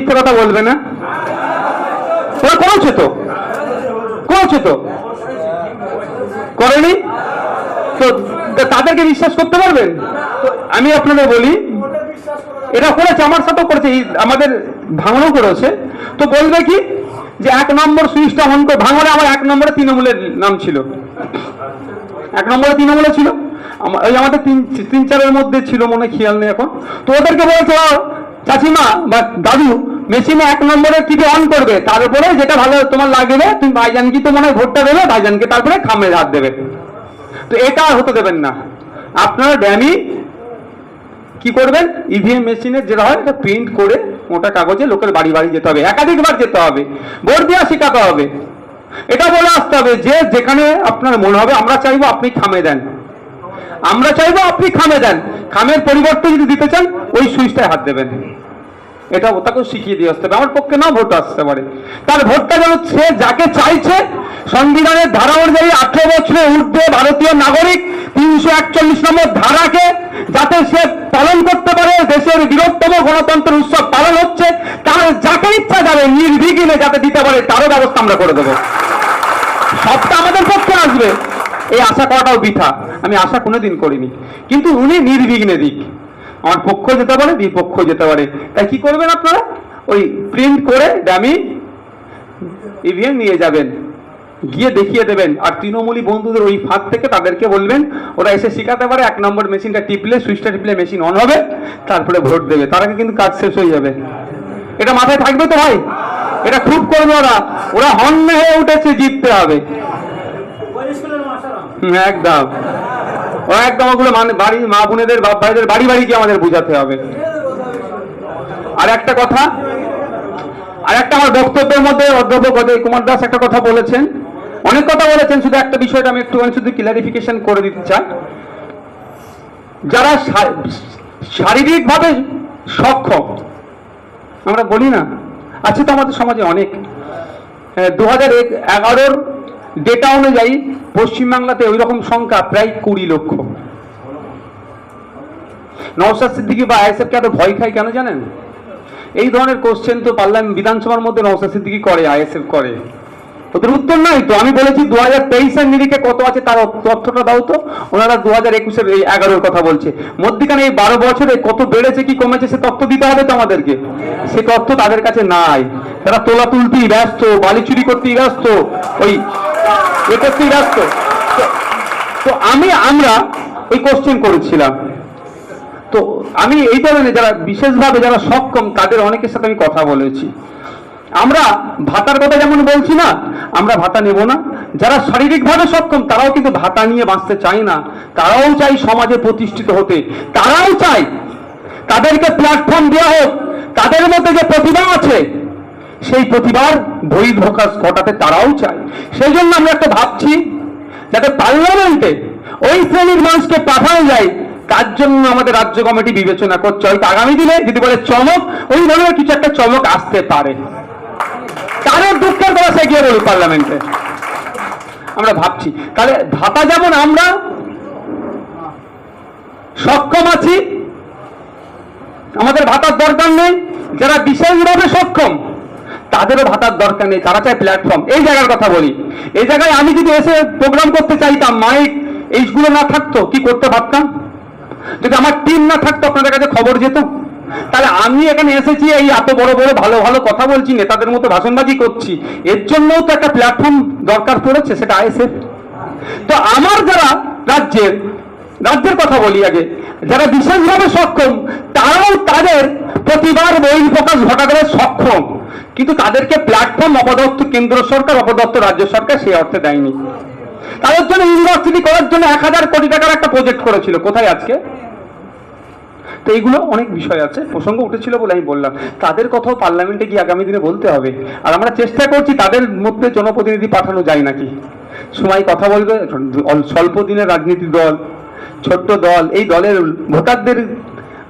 মিথ্যে কথা বলবে না? করেছে তো? করেছে তো? করেনি? তো তাদেরকে বিশ্বাস করতে পারবেন আমি আপনাদের বলি, এটা করেছে, আমার সাথেও করেছে আমাদের ভাঙনও করেছে। তো বলবে কি, যে এক নম্বর সুইচটা অন করে ভাঙনে আমার এক নম্বরে তৃণমূলের নাম ছিল। এক নম্বরে তৃণমূলে ছিল। আমাদের তিন তিন চারের মধ্যে ছিল মনে খেয়াল নেই এখন। তো ওদেরকে বলছে "ও, চাচিমা বা দাদু মেশিনে এক নম্বরে টিভি অন করবে। তার তারপরে যেটা ভালো তোমার লাগবে তুমি ভাইজানকে তো মনে হয় ভোটটা দেবে ভাইজানকে তারপরে খামে হাত দেবে। তো এটা আর হতে দেবেন না। আপনারা ড্যামি কি করবেন? ইভিএম মেশিনের যেটা হয় এটা প্রিন্ট করে মোটা কাগজে লোকের বাড়ি বাড়ি যেতে হবে। একাধিকবার যেতে হবে। ভোট দেওয়া শেখাতে হবে। এটা বলে আসতে হবে যে যেখানে আপনার মনে হবে আমরা চাইব আপনি খামে দেন। আমরা চাইব আপনি খামে দেন খামের পরিবর্তে যদি দিতে চান, ওই সুইচটায় হাত দেবেন। এটা তাকেও শিখিয়ে দিয়ে আসতে হবে। আমার পক্ষে না ভোট আসতে পারে। তার ভোটটা যেন সে যাকে চাইছে, সংবিধানের ধারা অনুযায়ী আঠেরো বছরের ঊর্ধ্বে ভারতীয় নাগরিক, তিনশো একচল্লিশ নম্বর ধারাকে যাতে সে পালন করতে পারে, দেশের বৃহত্তম গণতন্ত্র উৎসব পালন হচ্ছে, তার যাকে ইচ্ছা যাবে, নির্বিঘ্নে যাতে দিতে পারে, তারও ব্যবস্থা আমরা করে দেবো। সবটা আমাদের পক্ষে আসবে। এই আশা করাটাও বৃথা। আমি আশা কোনোদিন করিনি। কিন্তু উনি নির্বিঘ্নে দিক। আমার পক্ষ যেতে পারে, বিপক্ষ যেতে পারে। তাই কি করবেন আপনারা? ওই প্রিন্ট করে দামি ইভিএম নিয়ে যাবেন। গিয়ে দেখিয়ে দেবেন। আর তৃণমূলী বন্ধুদের ওই ফাঁক থেকে তাদেরকে বলবেন, ওরা এসে শিখাতে পারে, এক নম্বর মেশিনটা টিপলে, সুইচটা টিপলে মেশিন অন হবে, তারপরে ভোট দেবে। তার আগে কিন্তু কাজ শেষ হয়ে যাবে। এটা মাথায় থাকবে তো ভাই? এটা খুব করবে ওরা। ওরা হন্যে হয়ে উঠেছে, জিততে হবে। একদম। একদম ওগুলো মানে বাড়ি, মা বোনেদের, বাপ ভাইদের, বাড়ি বাড়ি গিয়ে আমাদের বোঝাতে হবে। আর একটা কথা, আর একটা আমার বক্তব্যের মধ্যে অধ্যাপক অজয় কুমার দাস একটা কথা বলেছেন। অনেক কথা বলেছেন, শুধু একটা বিষয়টা আমি একটুখানি শুধু ক্লারিফিকেশন করে দিতে চাই। যারা শারীরিকভাবে সক্ষম, আমরা বলি না, আছে তো আমাদের সমাজে অনেক। দু হাজার এগারোর ডেটা অনুযায়ী পশ্চিমবাংলাতে ওই রকম সংখ্যা প্রায় কুড়ি লক্ষ। নওশাদ সিদ্দিকি বা আইএসএফ কে এত ভয় খায় কেন জানেন? এই ধরনের কোশ্চেন তো পার্লামেন্ট বিধানসভার মধ্যে নওশাদ সিদ্দিকি করে, আইএসএফ করে। ওদের উত্তর নাই তো। আমি বলেছি দু হাজার তেইশের নিরিখে কত আছে তার তথ্যটা দাও তো। ওনারা দু হাজার একুশের এই এগারোর কথা বলছে। মধ্যিখানে এই বারো বছরে কত বেড়েছে, কি কমেছে, সে তথ্য দিতে হবে তো আমাদেরকে। সে তথ্য তাদের কাছে নাই। তারা তোলা তুলতেই ব্যস্ত, বালি চুরি করতেই ব্যস্ত। ওই এ করতেই ব্যস্ত। তো- আমি, আমরা এই কোশ্চেন করেছিলাম। তো আমি এই ধরনের যারা, বিশেষভাবে যারা সক্ষম, তাদের অনেকের সাথে আমি কথা বলেছি। আমরা ভাতার কথা যেমন বলছি না, আমরা ভাতা নেব না। যারা শারীরিকভাবে সক্ষম, তারাও কিন্তু ভাতা নিয়ে বাঁচতে চায় না। তারাও চাই সমাজে প্রতিষ্ঠিত হতে। তারাও চাই তাদেরকে প্ল্যাটফর্ম দেওয়া হোক। তাদের মধ্যে যে প্রতিভা আছে সেই প্রতিভার বহির্প্রকাশ ঘটাতে তারাও চায়। সেই জন্য আমরা একটা ভাবছি, যাতে পার্লামেন্টে ওই শ্রেণির মানুষকে পাঠানো যায়, তার জন্য আমাদের রাজ্য কমিটি বিবেচনা করছে। হয়তো আগামী দিনে যদি বলে চমক, ওই ধরনের কিছু একটা চমক আসতে পারে। তাদের দুঃখের কথা সে গিয়ে বলুক পার্লামেন্টে? আমরা ভাবছি। তাহলে ভাতা যেমন আমরা সক্ষম আছি, আমাদের ভাতার দরকার নেই, যারা বিশেষভাবে সক্ষম তাদেরও ভাতার দরকার নেই, তারা চায় প্ল্যাটফর্ম এই জায়গার কথা বলি। এই জায়গায় আমি যদি এসে প্রোগ্রাম করতে চাইতাম, মাইক, এইগুলো না থাকতো, কি করতে পারতাম? যদি আমার টিম না থাকতো, আপনাদের কাছে খবর যেত? তাহলে আমি এখানে এসেছি, এই এত বড় বড় ভালো ভালো কথা বলছি, নেতাদের মতো ভাষণবাজি করছি। এর জন্যও তো একটা প্ল্যাটফর্ম দরকার পড়েছে, সেটা আইএসএফ। তো আমার যারা রাজ্যের রাজ্যের কথা বলি আগে, যারা বিশেষভাবে সক্ষম, তারাও তাদের প্রতিবার বহিঃপ্রকাশ ঘটাতে সক্ষম। কিন্তু তাদেরকে প্ল্যাটফর্ম অপদত্ত কেন্দ্র সরকার অপদত্ত রাজ্য সরকার সেই অর্থে দেয়নি। তাদের জন্য ইউনিভার্সিটি করার জন্য এক হাজার কোটি টাকার একটা প্রজেক্ট করেছিল। কোথায় আজকে? তো এইগুলো অনেক বিষয় আছে, প্রসঙ্গ উঠেছিল বলে আমি বললাম। তাদের কথাও পার্লামেন্টে গিয়ে আগামী দিনে বলতে হবে। আর আমরা চেষ্টা করছি তাদের মধ্যে জনপ্রতিনিধি পাঠানো যায় নাকি? সময় কথা বলবে স্বল্প দিনের রাজনীতি দল, ছোট্ট দল, এই দলের ভোটারদের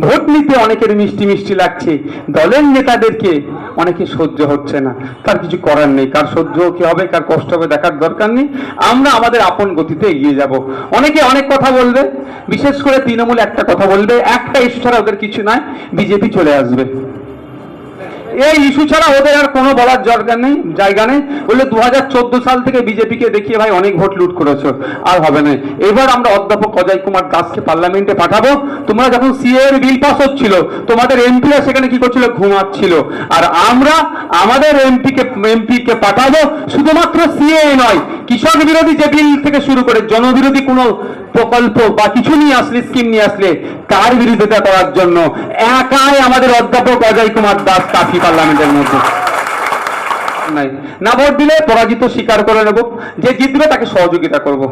ভোট নিতে অনেকের মিষ্টি মিষ্টি লাগছে। দলের নেতাদেরকে অনেকে সহ্য হচ্ছে না। তার কিছু করার নেই। কার সহ্য কি হবে, কার কষ্ট হবে দেখার দরকার নেই। আমরা আমাদের আপন গতিতে এগিয়ে যাব। অনেকে অনেক কথা বলবে। বিশেষ করে তৃণমূল একটা কথা বলবে, একটা ছাড়া ওদের কিছু নয় বিজেপি চলে আসবে। এই ইস্যু ছাড়া ওদের আর কোনো বলার দরকার নেই, জায়গা নেই। বললে, দুহাজার চোদ্দ সাল থেকে বিজেপিকে দেখিয়ে ভাই অনেক ভোট লুট করেছ, আর হবে না। এবার আমরা অধ্যাপক অজয় কুমার দাসকে পার্লামেন্টে পাঠাবো। তোমরা যখন সিএ এর বিল পাস হচ্ছিল, তোমাদের এমপিরা সেখানে কি করছিল? ঘুমাচ্ছিল। আর আমরা, আমাদের এমপিকে এমপিকে পাঠাবো। শুধুমাত্র সিএ নয়, কৃষক বিরোধী যে বিল থেকে শুরু করে জনবিরোধী কোনো প্রকল্প বা কিছু নিয়ে আসলে স্কিম নিয়ে আসলে, তার বিরোধিতা করার জন্য একাই আমাদের অধ্যাপক অজয় কুমার দাস কাফি পার্লামেন্টের মধ্যে। নাই। না ভোট দিলে পরাজিত স্বীকার করে নেব, যে জিতবে তাকে সহযোগিতা করব।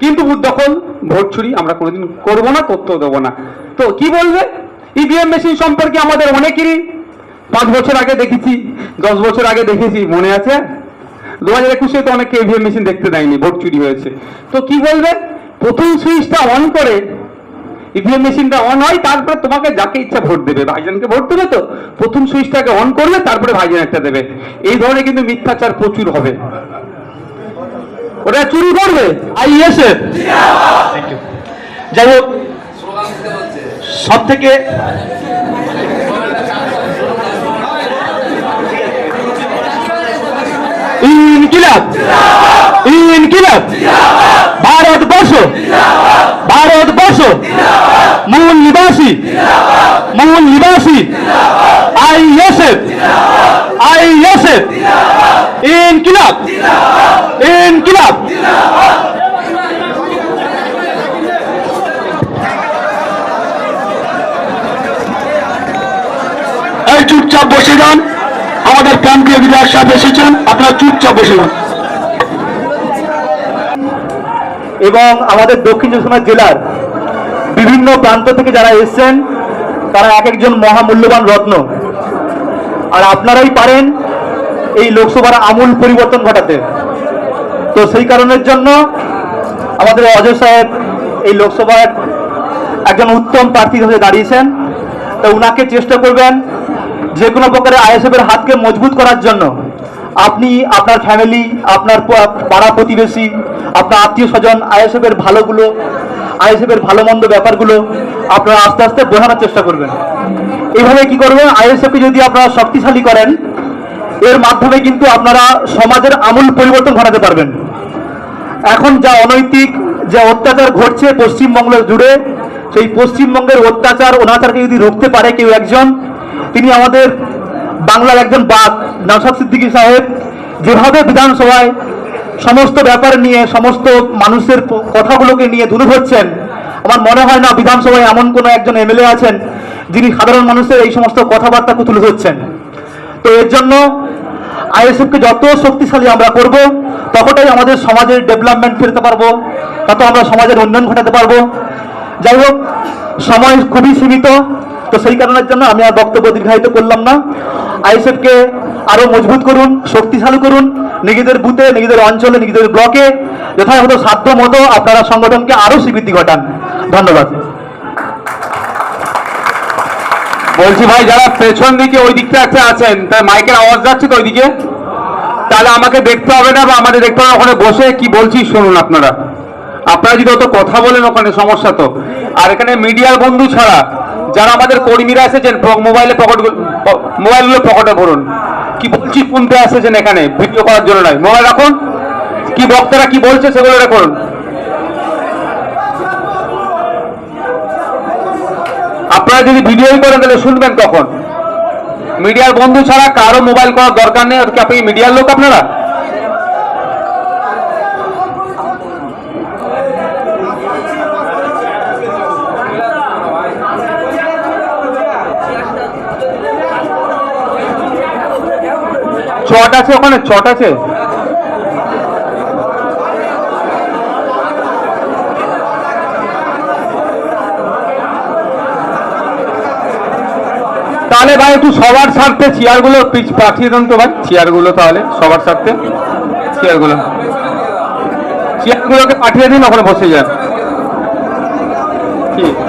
কিন্তু দখল, ভোট চুরি আমরা কোনোদিন করব না করতেও দেবো না। তো কি বলবে? ইভিএম মেশিন সম্পর্কে আমাদের অনেকেরই পাঁচ বছর আগে দেখেছি, দশ বছর আগে দেখেছি, মনে আছে? দু হাজার একুশে তো অনেকে ইভিএম মেশিন দেখতে দেয়নি ভোট চুরি হয়েছে। তো কি বলবে? প্রথম সুইচটা অন করে ইভিএম মেশিনটা অন হয়, তারপরে তোমাকে যাকে ইচ্ছা ভোট দেবে। ভাইজানকে ভোট দেবে তো? প্রথম সুইচটাকে অন করবে তারপরে ভাইজান একটা দেবে। এই ধরনের কিন্তু মিথ্যাচার প্রচুর হবে। ওরা চুরি করবে? আই আইএসএফ যাই হোক সব থেকে ইনকিলাব। ইনকিলাব। ভারতবর্ষ। ভারতবর্ষ। মূল নিবাসী মূল নিবাসী আইএসএফ। আইএসএফ। ইনকিলাব। ইনকিলাব। চুপচাপ বসে যান। আমাদের প্রান্তীয় বিধায়ক সাহেব এসেছেন, আপনারা চুপচাপ বসে যান এবং আমাদের দক্ষিণ চব্বিশ জেলার বিভিন্ন প্রান্ত থেকে যারা এসেছেন, তারা এক একজন মহামূল্যবান রত্ন। আর আপনারাই পারেন এই লোকসভার আমূল পরিবর্তন ঘটাতে। তো সেই কারণের জন্য আমাদের অজয় সাহেব এই লোকসভার একজন উত্তম প্রার্থী হয়ে দাঁড়িয়েছেন। তো উনাকে চেষ্টা করবেন যে কোনো প্রকারে আইএসএফ এর হাতকে মজবুত করার জন্য আপনি আপনার ফ্যামিলি আপনার পাড়া প্রতিবেশী, আপনার আত্মীয় স্বজন, আইএসএফ এর ভালোগুলো, আইএসএফ এর ভালো মন্দ ব্যাপারগুলো আপনারা আস্তে আস্তে বোঝানোর চেষ্টা করবেন। এইভাবে কি করবেন? আইএসএফ কে যদি আপনারা শক্তিশালী করেন, এর মাধ্যমে কিন্তু আপনারা সমাজের আমূল পরিবর্তন ঘটাতে পারবেন। এখন যা অনৈতিক, যে অত্যাচার ঘটছে পশ্চিমবঙ্গ জুড়ে, সেই পশ্চিমবঙ্গের অত্যাচার, অনাচারকে যদি রুখতে পারে কেউ একজন তিনি আমাদের বাংলার একজন বাদ নওশাদ সিদ্দিকী সাহেব, যেভাবে বিধানসভায় সমস্ত ব্যাপার নিয়ে, সমস্ত মানুষের কথাগুলোকে নিয়ে তুলে ধরছেন আমার মনে হয় না বিধানসভায় এমন কোনো একজন এমএলএ আছেন যিনি সাধারণ মানুষের এই সমস্ত কথাবার্তাকে তুলে ধরছেন তো এর জন্য আইএসএফকে যত শক্তিশালী আমরা করব, ততটাই আমাদের সমাজের ডেভেলপমেন্ট ফেরতে পারব, তত আমরা সমাজের উন্নয়ন ঘটাতে পারব। যাই হোক, সময় খুবই সীমিত। তো সেই কারণের জন্য আমি আর বক্তব্য দীর্ঘায়িত করলাম না। আইএসএফকে আরও মজবুত করুন, শক্তিশালী করুন, নিজেদের বুথে, নিজেদের অঞ্চলে, নিজেদের ব্লকে, যথাযথ সাধ্য মতো আপনারা সংগঠনকে আরও স্বীকৃতি ঘটান। ধন্যবাদ। বলছি ভাই, যারা পেছন দিকে ওই দিকটা একটা আছেন, তার মাইকের আওয়াজ যাচ্ছে তো ওইদিকে? তাহলে আমাকে দেখতে হবে না বা আমাদের দেখতে হবে ওখানে বসে কি বলছি শুনুন আপনারা। আপনারা যদি অত কথা বলেন ওখানে, সমস্যা তো। আর এখানে মিডিয়ার বন্ধু ছাড়া যারা আমাদের কর্মীরা এসেছেন মোবাইলে পকেট মোবাইলগুলো পকেটে ভরুন। কি বলছি শুনতে এসেছেন এখানে? ভিডিও করার জন্য নয়। মোবাইল রাখুন। কি বক্তারা কি বলছে সেগুলো রেখুন আপনারা যদি ভিডিওই করেন, তাহলে শুনবেন কখন। মিডিয়ার বন্ধু ছাড়া কারও মোবাইল করার দরকার নেই। আপনি মিডিয়ার লোক আপনারা? চট আছে ওখানে? চট আছে? তাহলে ভাই একটু সবার স্বার্থে চেয়ারগুলো পিছ- পাঠিয়ে দেন তো ভাই, চেয়ারগুলো তাহলে, সবার স্বার্থে চেয়ারগুলো। চেয়ারগুলোকে পাঠিয়ে দিন, ওখানে বসে যান। কি